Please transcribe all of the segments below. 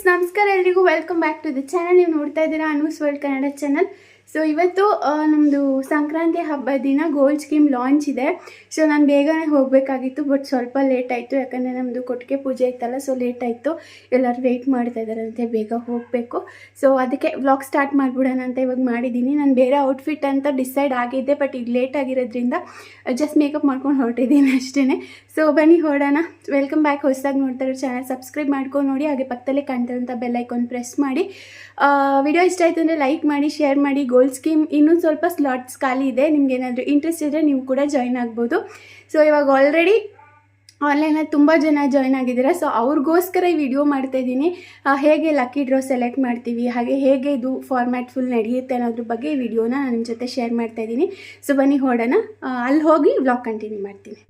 Friends ನಮಸ್ಕಾರ ಎಲ್ರಿಗೂ. Welcome back to the channel ನೀವು ನೋಡ್ತಾ ಇದ್ದೀರಾ Anu's world Kannada channel so ಇವತ್ತು ನಮ್ಮದು ಸಂಕ್ರಾಂತಿ ಹಬ್ಬದ ದಿನ ಗೋಲ್ಡ್ ಸ್ಕೀಮ್ ಲಾಂಚ್ ಇದೆ. ಸೊ ನಾನು ಬೇಗನೆ ಹೋಗಬೇಕಾಗಿತ್ತು ಬಟ್ ಸ್ವಲ್ಪ ಲೇಟ್ ಆಯಿತು. ಯಾಕಂದರೆ ನಮ್ಮದು ಕೊಟ್ಟಿಗೆ ಪೂಜೆ ಇತ್ತಲ್ಲ ಸೊ ಲೇಟ್ ಆಯಿತು. ಎಲ್ಲರೂ ವೆಯ್ಟ್ ಮಾಡ್ತಾ ಇದ್ದಾರಂತೆ, ಬೇಗ ಹೋಗಬೇಕು. ಸೊ ಅದಕ್ಕೆ ವ್ಲಾಗ್ ಸ್ಟಾರ್ಟ್ ಮಾಡಿಬಿಡೋಣ ಅಂತ ಇವಾಗ ಮಾಡಿದ್ದೀನಿ. ನಾನು ಬೇರೆ ಔಟ್ಫಿಟ್ ಅಂತ ಡಿಸೈಡ್ ಆಗಿದ್ದೆ ಬಟ್ ಈಗ ಲೇಟ್ ಆಗಿರೋದ್ರಿಂದ ಜಸ್ಟ್ ಮೇಕಪ್ ಮಾಡ್ಕೊಂಡು ಹೊರಟಿದ್ದೀನಿ ಅಷ್ಟೇ ಸೊ ಬನ್ನಿ ಹೊರಡೋಣ ವೆಲ್ಕಮ್ ಬ್ಯಾಕ್ ಹೊಸದಾಗಿ ನೋಡ್ತಾ ಇರೋ ಚಾನಲ್ ಸಬ್ಸ್ಕ್ರೈಬ್ ಮಾಡ್ಕೊಂಡು ನೋಡಿ, ಹಾಗೆ ಪಕ್ಕದಲ್ಲೇ ಬೆಲ್ ಐಕಾನ್ ಪ್ರೆಸ್ ಮಾಡಿ. ವಿಡಿಯೋ ಇಷ್ಟ ಆಯಿತು ಅಂದರೆ ಲೈಕ್ ಮಾಡಿ ಶೇರ್ ಮಾಡಿ ಗೋಲ್ಡ್ ಸ್ಕೀಮ್ ಇನ್ನೂ ಸ್ವಲ್ಪ ಸ್ಲಾಟ್ಸ್ ಖಾಲಿ ಇದೆ. ನಿಮ್ಗೆ ಏನಾದರೂ ಇಂಟ್ರೆಸ್ಟ್ ಇದ್ದರೆ ನೀವು ಕೂಡ ಜಾಯ್ನ್ ಆಗ್ಬೋದು. ಸೊ ಇವಾಗ ಆಲ್ರೆಡಿ ಆನ್ಲೈನಲ್ಲಿ ತುಂಬ ಜನ ಜಾಯ್ನ್ ಆಗಿದ್ದೀರಾ. ಸೊ ಅವ್ರಿಗೋಸ್ಕರ ಈ ವಿಡಿಯೋ ಮಾಡ್ತಾಯಿದ್ದೀನಿ ಹೇಗೆ ಲಕ್ಕಿ ಡ್ರಾ ಸೆಲೆಕ್ಟ್ ಮಾಡ್ತೀವಿ, ಹಾಗೆ ಹೇಗೆ ಇದು ಫಾರ್ಮ್ಯಾಟ್ ಫುಲ್ ನಡೆಯುತ್ತೆ ಅನ್ನೋದ್ರ ಬಗ್ಗೆ ಈ ವಿಡಿಯೋನ ನಾನು ನಿಮ್ಮ ಜೊತೆ ಶೇರ್ ಮಾಡ್ತಾಯಿದ್ದೀನಿ ಸೊ ಬನ್ನಿ ಹೊಡೋಣ. ಅಲ್ಲಿ ಹೋಗಿ ವ್ಲಾಗ್ ಕಂಟಿನ್ಯೂ ಮಾಡ್ತೀನಿ.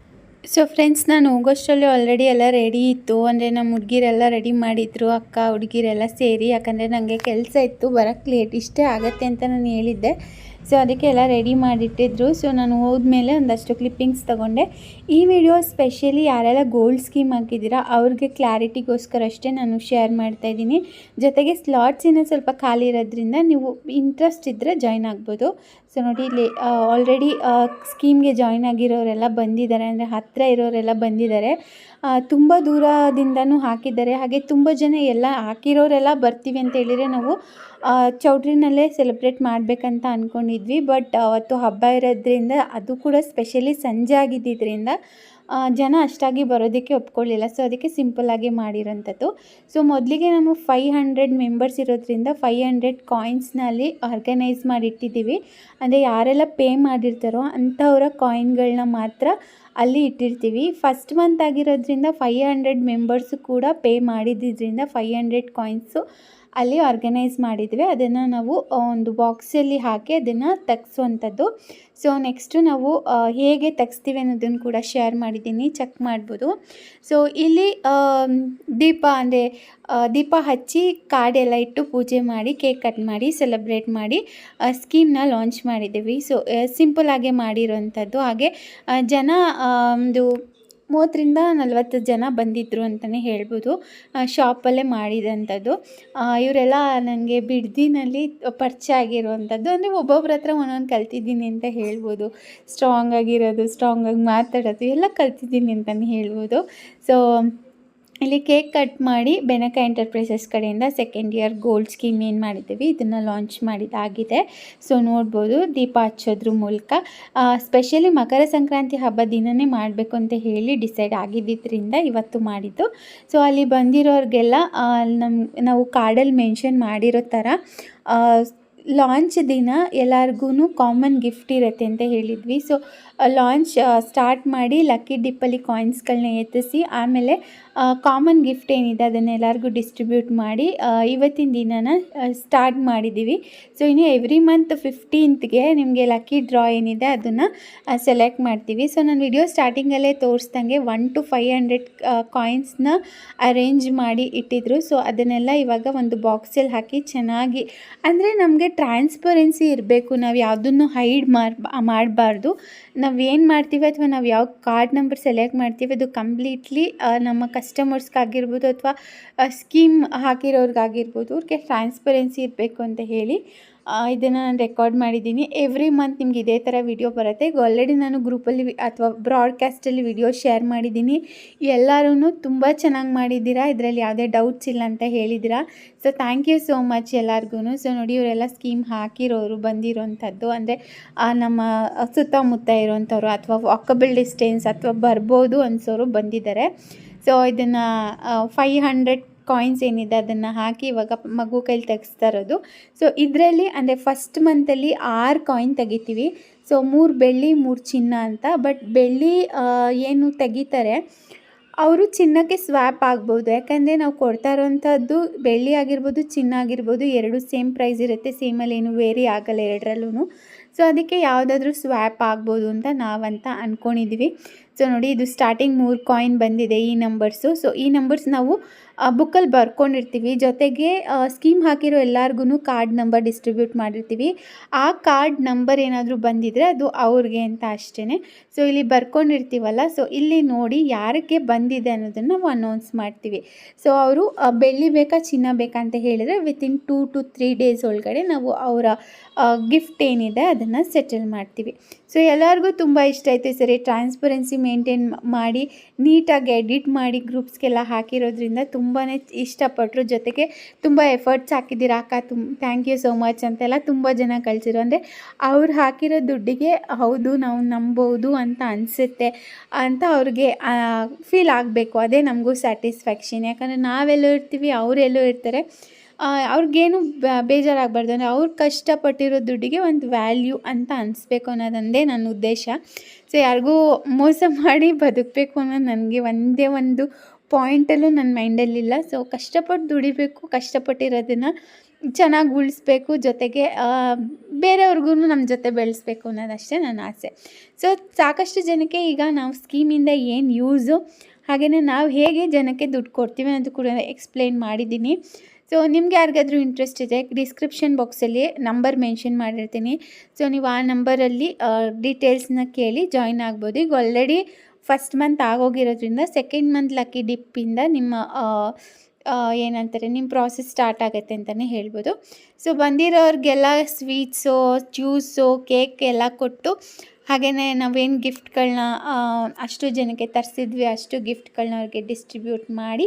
ಸೊ ಫ್ರೆಂಡ್ಸ್ ನಾನು ಹೋಗೋಷ್ಟರಲ್ಲಿ ಆಲ್ರೆಡಿ ಎಲ್ಲ ರೆಡಿ ಇತ್ತು. ಅಂದರೆ ನಮ್ಮ ಹುಡುಗಿರೆಲ್ಲ ರೆಡಿ ಮಾಡಿದ್ರು, ಅಕ್ಕ, ಹುಡುಗಿರೆಲ್ಲ ಸೇರಿ. ಯಾಕಂದರೆ ನನಗೆ ಕೆಲಸ ಇತ್ತು ಬರೋಕ್ಕೆ ಲೇಟ್ ಇಷ್ಟೇ ಆಗತ್ತೆ ಅಂತ ನಾನು ಹೇಳಿದ್ದೆ. ಸೊ ಅದಕ್ಕೆ ಎಲ್ಲ ರೆಡಿ ಮಾಡಿಟ್ಟಿದ್ರು. ಸೊ ನಾನು ಹೋದ್ಮೇಲೆ ಒಂದಷ್ಟು ಕ್ಲಿಪ್ಪಿಂಗ್ಸ್ ತೊಗೊಂಡೆ. ಈ ವಿಡಿಯೋ ಸ್ಪೆಷಲಿ ಯಾರೆಲ್ಲ ಗೋಲ್ಡ್ ಸ್ಕೀಮ್ ಹಾಕಿದ್ದೀರಾ, ಅವ್ರಿಗೆ ಕ್ಲಾರಿಟಿಗೋಸ್ಕರ ಅಷ್ಟೇ ನಾನು ಶೇರ್ ಮಾಡ್ತಾಯಿದ್ದೀನಿ ಜೊತೆಗೆ ಸ್ಲಾಟ್ಸ್ ಇನ್ನೂ ಸ್ವಲ್ಪ ಖಾಲಿ ಇರೋದ್ರಿಂದ ನೀವು ಇಂಟ್ರೆಸ್ಟ್ ಇದ್ದರೆ ಜಾಯ್ನ್ ಆಗ್ಬೋದು. ಸೊ ನೋಡಿ, ಇಲ್ಲಿ ಆಲ್ರೆಡಿ ಸ್ಕೀಮ್ಗೆ ಜಾಯ್ನ್ ಆಗಿರೋರೆಲ್ಲ ಬಂದಿದ್ದಾರೆ. ಅಂದರೆ ಹತ್ತಿರ ಇರೋರೆಲ್ಲ ಬಂದಿದ್ದಾರೆ. ತುಂಬ ದೂರದಿಂದನೂ ಹಾಕಿದ್ದಾರೆ. ಹಾಗೆ ತುಂಬ ಜನ ಎಲ್ಲ ಹಾಕಿರೋರೆಲ್ಲ ಬರ್ತೀವಿ ಅಂತ ಹೇಳಿದರೆ ನಾವು ಚೌಟ್ರಿನಲ್ಲೇ ಸೆಲೆಬ್ರೇಟ್ ಮಾಡಬೇಕಂತ ಅಂದ್ಕೊಂಡಿದ್ವಿ ಬಟ್ ಅವತ್ತು ಹಬ್ಬ ಇರೋದ್ರಿಂದ ಅದು ಕೂಡ ಸ್ಪೆಷಲಿ ಸಂಜೆ ಆಗಿದ್ದಿದ್ದರಿಂದ ಜನ ಅಷ್ಟಾಗಿ ಬರೋದಕ್ಕೆ ಒಪ್ಕೊಳ್ಳಿಲ್ಲ. ಸೊ ಅದಕ್ಕೆ ಸಿಂಪಲ್ಲಾಗಿ ಮಾಡಿರೋಂಥದ್ದು. ಸೊ ಮೊದಲಿಗೆ ನಾವು ಫೈ ಹಂಡ್ರೆಡ್ ಮೆಂಬರ್ಸ್ ಇರೋದ್ರಿಂದ ಫೈ ಹಂಡ್ರೆಡ್ ಕಾಯಿನ್ಸ್ನಲ್ಲಿ ಆರ್ಗನೈಸ್ ಮಾಡಿಟ್ಟಿದ್ದೀವಿ. ಅಂದರೆ ಯಾರೆಲ್ಲ ಪೇ ಮಾಡಿರ್ತಾರೋ ಅಂಥವರ ಕಾಯಿನ್ಗಳನ್ನ ಮಾತ್ರ ಅಲ್ಲಿ ಇಟ್ಟಿರ್ತೀವಿ. ಫಸ್ಟ್ ಮಂತ್ ಆಗಿರೋದ್ರಿಂದ ಫೈ ಹಂಡ್ರೆಡ್ ಮೆಂಬರ್ಸು ಕೂಡ ಪೇ ಮಾಡಿದ್ದಿದ್ರಿಂದ ಫೈ ಹಂಡ್ರೆಡ್ ಕಾಯಿನ್ಸು ಅಲ್ಲಿ ಆರ್ಗನೈಸ್ ಮಾಡಿದ್ವಿ. ಅದನ್ನು ನಾವು ಒಂದು ಬಾಕ್ಸಲ್ಲಿ ಹಾಕಿ ಅದನ್ನು ತೆಗ್ಸುವಂಥದ್ದು. ಸೊ ನೆಕ್ಸ್ಟು ನಾವು ಹೇಗೆ ತೆಗ್ಸ್ತೀವಿ ಅನ್ನೋದನ್ನು ಕೂಡ ಶೇರ್ ಮಾಡಿದ್ದೀನಿ ಚೆಕ್ ಮಾಡ್ಬೋದು. ಸೊ ಇಲ್ಲಿ ದೀಪ ಅಂದರೆ ದೀಪ ಹಚ್ಚಿ ಕಾರ್ಡೆಲ್ಲ ಇಟ್ಟು ಪೂಜೆ ಮಾಡಿ ಕೇಕ್ ಕಟ್ ಮಾಡಿ ಸೆಲೆಬ್ರೇಟ್ ಮಾಡಿ ಸ್ಕೀಮ್ನ ಲಾಂಚ್ ಮಾಡಿದ್ದೀವಿ. ಸೊ ಸಿಂಪಲಾಗೆ ಮಾಡಿರೋವಂಥದ್ದು ಹಾಗೆ ಜನ ಒಂದು ಮೂವತ್ತರಿಂದ ನಲವತ್ತು ಜನ ಬಂದಿದ್ದರು ಅಂತಲೇ ಹೇಳ್ಬೋದು. ಶಾಪಲ್ಲೇ ಮಾಡಿದಂಥದ್ದು. ಇವರೆಲ್ಲ ನನಗೆ ಬಿಡ್ದಿನಲ್ಲಿ ಪರಿಚಯ ಆಗಿರುವಂಥದ್ದು. ಅಂದರೆ ಒಬ್ಬೊಬ್ರ ಹತ್ರ ಒಂದೊಂದು ಕಲ್ತಿದ್ದೀನಿ ಅಂತ ಹೇಳ್ಬೋದು. ಸ್ಟ್ರಾಂಗ್ ಆಗಿರೋದು ಸ್ಟ್ರಾಂಗಾಗಿ ಮಾತಾಡೋದು, ಎಲ್ಲ ಕಲ್ತಿದ್ದೀನಿ ಅಂತಲೇ ಹೇಳ್ಬೋದು. ಸೊ ಇಲ್ಲಿ ಕೇಕ್ ಕಟ್ ಮಾಡಿ ಬೆನಕ ಎಂಟರ್ಪ್ರೈಸಸ್ ಕಡೆಯಿಂದ ಸೆಕೆಂಡ್ ಇಯರ್ ಗೋಲ್ಡ್ ಸ್ಕೀಮ್ ಏನು ಮಾಡಿದ್ದೀವಿ, ಇದನ್ನು ಲಾಂಚ್ ಮಾಡಿದಾಗಿದೆ ಸೊ ನೋಡ್ಬೋದು ದೀಪ ಹಚ್ಚೋದ್ರ ಮೂಲಕ. ಸ್ಪೆಷಲಿ ಮಕರ ಸಂಕ್ರಾಂತಿ ಹಬ್ಬ ದಿನನೇ ಮಾಡಬೇಕು ಅಂತ ಹೇಳಿ ಡಿಸೈಡ್ ಆಗಿದ್ದರಿಂದ ಇವತ್ತು ಮಾಡಿದ್ದು. ಸೊ ಅಲ್ಲಿ ಬಂದಿರೋರಿಗೆಲ್ಲ ನಮ್ಮ ನಾವು ಕಾರ್ಡಲ್ಲಿ ಮೆನ್ಷನ್ ಮಾಡಿರೋ ಥರ ಲಾಂಚ್ ದಿನ ಎಲ್ಲರಿಗೂ ಕಾಮನ್ ಗಿಫ್ಟ್ ಇರುತ್ತೆ ಅಂತ ಹೇಳಿದ್ವಿ. ಸೊ ಲಾಂಚ್ ಸ್ಟಾರ್ಟ್ ಮಾಡಿ ಲಕ್ಕಿ ಡಿಪ್ಪಲ್ಲಿ ಕಾಯಿನ್ಸ್ಗಳನ್ನ ಎತ್ತಿಸಿ, ಆಮೇಲೆ ಕಾಮನ್ ಗಿಫ್ಟ್ ಏನಿದೆ ಅದನ್ನು ಎಲ್ಲರಿಗೂ ಡಿಸ್ಟ್ರಿಬ್ಯೂಟ್ ಮಾಡಿ ಇವತ್ತಿನ ದಿನನ ಸ್ಟಾರ್ಟ್ ಮಾಡಿದ್ದೀವಿ ಸೊ ಇನ್ನು ಎವ್ರಿ ಮಂತ್ ಫಿಫ್ಟೀನ್ತ್ಗೆ ನಿಮಗೆ ಲಕ್ಕಿ ಡ್ರಾ ಏನಿದೆ ಅದನ್ನು ಸೆಲೆಕ್ಟ್ ಮಾಡ್ತೀವಿ. ಸೊ ನಾನು ವಿಡಿಯೋ ಸ್ಟಾರ್ಟಿಂಗಲ್ಲೇ ತೋರಿಸ್ದಂಗೆ ಒನ್ ಟು ಫೈವ್ ಹಂಡ್ರೆಡ್ ಕಾಯಿನ್ಸ್ನ ಅರೇಂಜ್ ಮಾಡಿ ಇಟ್ಟಿದ್ರು. ಸೊ ಅದನ್ನೆಲ್ಲ ಇವಾಗ ಒಂದು ಬಾಕ್ಸಲ್ಲಿ ಹಾಕಿ ಚೆನ್ನಾಗಿ, ಅಂದರೆ ನಮಗೆ ಟ್ರಾನ್ಸ್ಪರೆನ್ಸಿ ಇರಬೇಕು. ನಾವು ಯಾವುದನ್ನು ಹೈಡ್ ಮಾಡಬಾರ್ದು. ಏನು ಮಾಡ್ತೀವಿ ಅಥವಾ ನಾವು ಯಾವ ಕಾರ್ಡ್ ನಂಬರ್ ಸೆಲೆಕ್ಟ್ ಮಾಡ್ತೀವಿ, ಅದು ಕಂಪ್ಲೀಟ್ಲಿ ನಮ್ಮ ಕಸ್ಟಮರ್ಸ್ಗಾಗಿರ್ಬೋದು ಅಥವಾ ಸ್ಕೀಮ್ ಹಾಕಿರೋರ್ಗಾಗಿರ್ಬೋದು, ಅವ್ರಿಗೆ ಟ್ರಾನ್ಸ್ಪರೆನ್ಸಿ ಇರಬೇಕು ಅಂತ ಹೇಳಿ. ಇದನ್ನು ನಾನು ರೆಕಾರ್ಡ್ ಮಾಡಿದ್ದೀನಿ. ಎವ್ರಿ ಮಂತ್ ನಿಮ್ಗೆ ಇದೇ ಥರ ವಿಡಿಯೋ ಬರುತ್ತೆ. ಈಗ ಆಲ್ರೆಡಿ ನಾನು ಗ್ರೂಪಲ್ಲಿ ಅಥವಾ ಬ್ರಾಡ್ಕಾಸ್ಟಲ್ಲಿ ವಿಡಿಯೋ ಶೇರ್ ಮಾಡಿದ್ದೀನಿ. ಎಲ್ಲರೂ ತುಂಬ ಚೆನ್ನಾಗಿ ಮಾಡಿದ್ದೀರಾ? ಇದರಲ್ಲಿ ಯಾವುದೇ ಡೌಟ್ಸ್ ಇಲ್ಲ ಅಂತ ಹೇಳಿದ್ದೀರಾ? So thank you so much ಎಲ್ಲರಿಗೂ ಸೊ ನೋಡಿ ಇವರೆಲ್ಲ ಸ್ಕೀಮ್ ಹಾಕಿರೋರು ಬಂದಿರೋವಂಥದ್ದು ಅಂದರೆ ನಮ್ಮ ಸುತ್ತಮುತ್ತ ಇರೋವಂಥವ್ರು ಅಥವಾ ವಾಕಬಲ್ ಡಿಸ್ಟೆನ್ಸ್ ಅಥವಾ ಬರ್ಬೋದು ಅನ್ಸೋರು ಬಂದಿದ್ದಾರೆ. ಸೊ ಇದನ್ನು ಫೈ ಹಂಡ್ರೆಡ್ ಕಾಯಿನ್ಸ್ ಏನಿದೆ ಅದನ್ನು ಹಾಕಿ ಇವಾಗ ಮಗು ಕೈಲಿ ತೆಗೆಸ್ತಾ ಇರೋದು. ಸೊ ಇದರಲ್ಲಿ ಅಂದರೆ ಫಸ್ಟ್ ಮಂತಲ್ಲಿ ಆರು ಕಾಯಿನ್ ತೆಗಿತೀವಿ. ಸೊ ಮೂರು ಬೆಳ್ಳಿ, ಮೂರು ಚಿನ್ನ ಅಂತ. ಬಟ್ ಬೆಳ್ಳಿ ಏನು ತೆಗಿತಾರೆ, ಅವರು ಚಿನ್ನಕ್ಕೆ ಸ್ವ್ಯಾಪ್ ಆಗ್ಬೋದು. ಯಾಕಂದರೆ ನಾವು ಕೊಡ್ತಾ ಇರೋವಂಥದ್ದು ಬೆಳ್ಳಿ ಆಗಿರ್ಬೋದು, ಚಿನ್ನ ಆಗಿರ್ಬೋದು, ಎರಡು ಸೇಮ್ ಪ್ರೈಸ್ ಇರುತ್ತೆ. ಸೇಮಲ್ಲಿ ಏನು ವೇರಿ ಆಗಲ್ಲ ಎರಡರಲ್ಲೂ ಸೊ ಅದಕ್ಕೆ ಯಾವುದಾದ್ರೂ ಸ್ವ್ಯಾಪ್ ಆಗ್ಬೋದು ಅಂತ ನಾವಂತ ಅಂದ್ಕೊಂಡಿದ್ದೀವಿ ಸೊ ನೋಡಿ, ಇದು ಸ್ಟಾರ್ಟಿಂಗ್ ಮೂರು ಕಾಯಿನ್ ಬಂದಿದೆ ಈ ನಂಬರ್ಸು ಸೊ ಈ ನಂಬರ್ಸ್ ನಾವು ಬುಕ್ಕಲ್ಲಿ ಬರ್ಕೊಂಡಿರ್ತೀವಿ. ಜೊತೆಗೆ ಸ್ಕೀಮ್ ಹಾಕಿರೋ ಎಲ್ಲರಿಗೂ ಕಾರ್ಡ್ ನಂಬರ್ ಡಿಸ್ಟ್ರಿಬ್ಯೂಟ್ ಮಾಡಿರ್ತೀವಿ. ಆ ಕಾರ್ಡ್ ನಂಬರ್ ಏನಾದರೂ ಬಂದಿದ್ರೆ ಅದು ಅವ್ರಿಗೆ ಅಂತ ಅಷ್ಟೇ ಸೊ ಇಲ್ಲಿ ಬರ್ಕೊಂಡಿರ್ತೀವಲ್ಲ ಸೊ ಇಲ್ಲಿ ನೋಡಿ ಯಾರಿಗೆ ಬಂದಿದೆ ಅನ್ನೋದನ್ನು ನಾವು ಅನೌನ್ಸ್ ಮಾಡ್ತೀವಿ. ಸೊ ಅವರು ಬೆಳ್ಳಿ ಬೇಕಾ, ಚಿನ್ನ ಬೇಕಾ ಅಂತ ಹೇಳಿದರೆ within two to three days ಒಳಗಡೆ ನಾವು ಅವರ ಗಿಫ್ಟ್ ಏನಿದೆ ಅದನ್ನು ಸೆಟಲ್ ಮಾಡ್ತೀವಿ. ಸೊ ಎಲ್ಲರಿಗೂ ತುಂಬ ಇಷ್ಟ ಆಯಿತು ಸರಿ ಟ್ರಾನ್ಸ್ಪರೆನ್ಸಿ ಮೇಂಟೈನ್ ಮಾಡಿ ನೀಟಾಗಿ ಎಡಿಟ್ ಮಾಡಿ ಗ್ರೂಪ್ಸ್ಗೆಲ್ಲ ಹಾಕಿರೋದ್ರಿಂದ ತುಂಬಾ ಇಷ್ಟಪಟ್ಟರು ಜೊತೆಗೆ ತುಂಬ ಎಫರ್ಟ್ಸ್ ಹಾಕಿದ್ದೀರ ಅಕ್ಕ? ತುಂಬ ಥ್ಯಾಂಕ್ ಯು ಸೋ ಮಚ್ ಅಂತೆಲ್ಲ ತುಂಬ ಜನ ಕಳಿಸಿರು ಅಂದರೆ ಅವ್ರು ಹಾಕಿರೋ ದುಡ್ಡಿಗೆ ಹೌದು, ನಾವು ನಂಬೋದು ಅಂತ ಅನಿಸುತ್ತೆ ಅಂತ ಅವ್ರಿಗೆ ಫೀಲ್ ಆಗಬೇಕು. ಅದೇ ನಮಗೂ ಸ್ಯಾಟಿಸ್ಫ್ಯಾಕ್ಷನ್ ಯಾಕಂದರೆ ನಾವೆಲ್ಲೋ ಇರ್ತೀವಿ, ಅವರೆಲ್ಲೋ ಇರ್ತಾರೆ. ಅವ್ರಿಗೇನು ಬೇಜಾರಾಗಬಾರ್ದು. ಅಂದರೆ ಅವ್ರು ಕಷ್ಟಪಟ್ಟಿರೋ ದುಡ್ಡಿಗೆ ಒಂದು ವ್ಯಾಲ್ಯೂ ಅಂತ ಅನಿಸ್ಬೇಕು ಅನ್ನೋದೊಂದೇ ನನ್ನ ಉದ್ದೇಶ. ಸೊ ಯಾರಿಗೂ ಮೋಸ ಮಾಡಿ ಬದುಕಬೇಕು ಅನ್ನೋದು ನನಗೆ ಒಂದೇ ಒಂದು ಪಾಯಿಂಟಲ್ಲೂ ನನ್ನ ಮೈಂಡಲ್ಲಿಲ್ಲ. ಸೊ ಕಷ್ಟಪಟ್ಟು ದುಡಿಬೇಕು, ಕಷ್ಟಪಟ್ಟಿರೋದನ್ನು ಚೆನ್ನಾಗಿ ಉಳಿಸ್ಬೇಕು, ಜೊತೆಗೆ ಬೇರೆಯವ್ರಿಗೂ ನಮ್ಮ ಜೊತೆ ಬೆಳೆಸ್ಬೇಕು ಅನ್ನೋದಷ್ಟೇ ನನ್ನ ಆಸೆ. ಸೊ ಸಾಕಷ್ಟು ಜನಕ್ಕೆ ಈಗ ನಾವು ಸ್ಕೀಮಿಂದ ಏನು ಯೂಸು ಹಾಗೆಯೇ ನಾವು ಹೇಗೆ ಜನಕ್ಕೆ ದುಡ್ಡು ಕೊಡ್ತೀವಿ ಅನ್ನೋದು ಕೂಡ ಎಕ್ಸ್ಪ್ಲೇನ್ ಮಾಡಿದ್ದೀನಿ. ಸೊ ನಿಮ್ಗೆ ಯಾರಿಗಾದ್ರೂ ಇಂಟ್ರೆಸ್ಟ್ ಇದೆ ಡಿಸ್ಕ್ರಿಪ್ಷನ್ ಬಾಕ್ಸಲ್ಲಿ ನಂಬರ್ ಮೆನ್ಷನ್ ಮಾಡಿರ್ತೀನಿ. ಸೊ ನೀವು ಆ ನಂಬರಲ್ಲಿ ಡೀಟೇಲ್ಸ್ನ ಕೇಳಿ ಜಾಯಿನ್ ಆಗ್ಬೋದು. ಈಗ ಆಲ್ರೆಡಿ ಫಸ್ಟ್ ಮಂತ್ ಆಗೋಗಿರೋದ್ರಿಂದ ಸೆಕೆಂಡ್ ಮಂತ್ ಲಕ್ಕಿ ಡಿಪ್ಪಿಂದ ನಿಮ್ಮ ಏನಂತಾರೆ, ನಿಮ್ಮ ಪ್ರಾಸೆಸ್ ಸ್ಟಾರ್ಟ್ ಆಗುತ್ತೆ ಅಂತಲೇ ಹೇಳ್ಬೋದು. ಸೊ ಬಂದಿರೋರಿಗೆಲ್ಲ ಸ್ವೀಟ್ಸು ಜ್ಯೂಸು ಕೇಕ್ ಎಲ್ಲ ಕೊಟ್ಟು ಹಾಗೆಯೇ ನಾವೇನು ಗಿಫ್ಟ್ಗಳನ್ನ ಅಷ್ಟು ಜನಕ್ಕೆ ತರಿಸಿದ್ವಿ ಅಷ್ಟು ಗಿಫ್ಟ್ಗಳನ್ನ ಅವ್ರಿಗೆ ಡಿಸ್ಟ್ರಿಬ್ಯೂಟ್ ಮಾಡಿ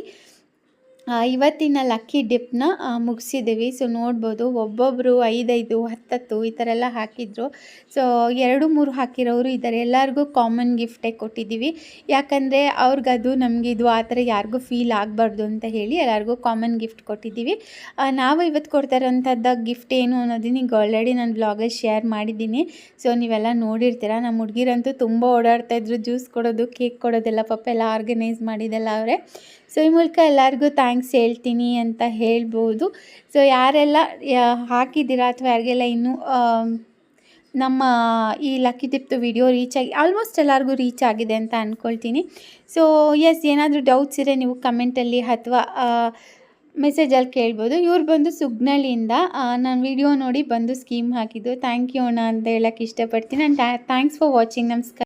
ಇವತ್ತಿನ ಲಕ್ಕಿ ಡಿಪ್ನ ಮುಗಿಸಿದ್ದೀವಿ. ಸೊ ನೋಡ್ಬೋದು ಒಬ್ಬೊಬ್ಬರು ಐದೈದು, ಹತ್ತತ್ತು ಈ ಥರ ಎಲ್ಲ ಹಾಕಿದ್ರು. ಸೊ ಎರಡು, ಮೂರು ಹಾಕಿರೋರು ಇದ್ದಾರೆ. ಎಲ್ಲರಿಗೂ ಕಾಮನ್ ಗಿಫ್ಟೇ ಕೊಟ್ಟಿದ್ದೀವಿ. ಯಾಕಂದರೆ ಅವ್ರಿಗದು ನಮಗಿದು ಆ ಥರ ಯಾರಿಗೂ ಫೀಲ್ ಆಗಬಾರ್ದು ಅಂತ ಹೇಳಿ ಎಲ್ಲರಿಗೂ ಕಾಮನ್ ಗಿಫ್ಟ್ ಕೊಟ್ಟಿದ್ದೀವಿ. ನಾವು ಇವತ್ತು ಕೊಡ್ತಾ ಗಿಫ್ಟ್ ಏನು ಅನ್ನೋದನ್ನ ಈಗ ಆಲ್ರೆಡಿ ನಾನು ಬ್ಲಾಗಲ್ಲಿ ಶೇರ್ ಮಾಡಿದ್ದೀನಿ. ಸೊ ನೀವೆಲ್ಲ ನೋಡಿರ್ತೀರ. ನಮ್ಮ ಹುಡುಗಿರಂತೂ ತುಂಬ ಓಡಾಡ್ತಾ ಇದ್ರು. ಜ್ಯೂಸ್ ಕೊಡೋದು ಕೇಕ್ ಕೊಡೋದೆಲ್ಲ ಪಾಪ ಎಲ್ಲ ಆರ್ಗನೈಸ್ ಮಾಡಿದೆಲ್ಲ ಅವರೇ. ಸೊ ಈ ಮೂಲಕ ಎಲ್ಲರಿಗೂ ಥ್ಯಾಂಕ್ಸ್ ಹೇಳ್ತೀನಿ ಅಂತ ಹೇಳ್ಬೋದು. ಸೊ ಯಾರೆಲ್ಲ ಹಾಕಿದ್ದೀರಾ ಅಥವಾ ಯಾರಿಗೆಲ್ಲ ಇನ್ನೂ ನಮ್ಮ ಈ ಲಕ್ಕಿ ತಿಪ್ತು ವಿಡಿಯೋ ರೀಚ್ ಆಗಿ ಆಲ್ಮೋಸ್ಟ್ ಎಲ್ಲರಿಗೂ ರೀಚ್ ಆಗಿದೆ ಅಂತ ಅಂದ್ಕೊಳ್ತೀನಿ ಸೊ ಎಸ್ ಏನಾದರೂ ಡೌಟ್ಸ್ ಇದ್ರೆ ನೀವು ಕಮೆಂಟಲ್ಲಿ ಅಥವಾ ಮೆಸೇಜಲ್ಲಿ ಕೇಳ್ಬೋದು. ಇವ್ರು ಬಂದು ಸುಗ್ನಳಿಯಿಂದ ನಾನು ವಿಡಿಯೋ ನೋಡಿ ಬಂದು ಸ್ಕೀಮ್ ಹಾಕಿದ್ದು. ಥ್ಯಾಂಕ್ ಯು ಅಣ್ಣ ಅಂತ ಹೇಳೋಕ್ಕೆ ಇಷ್ಟಪಡ್ತೀನಿ. ನಾನು ಥ್ಯಾಂಕ್ಸ್ ಫಾರ್ ವಾಚಿಂಗ್ ನಮಸ್ಕಾರ.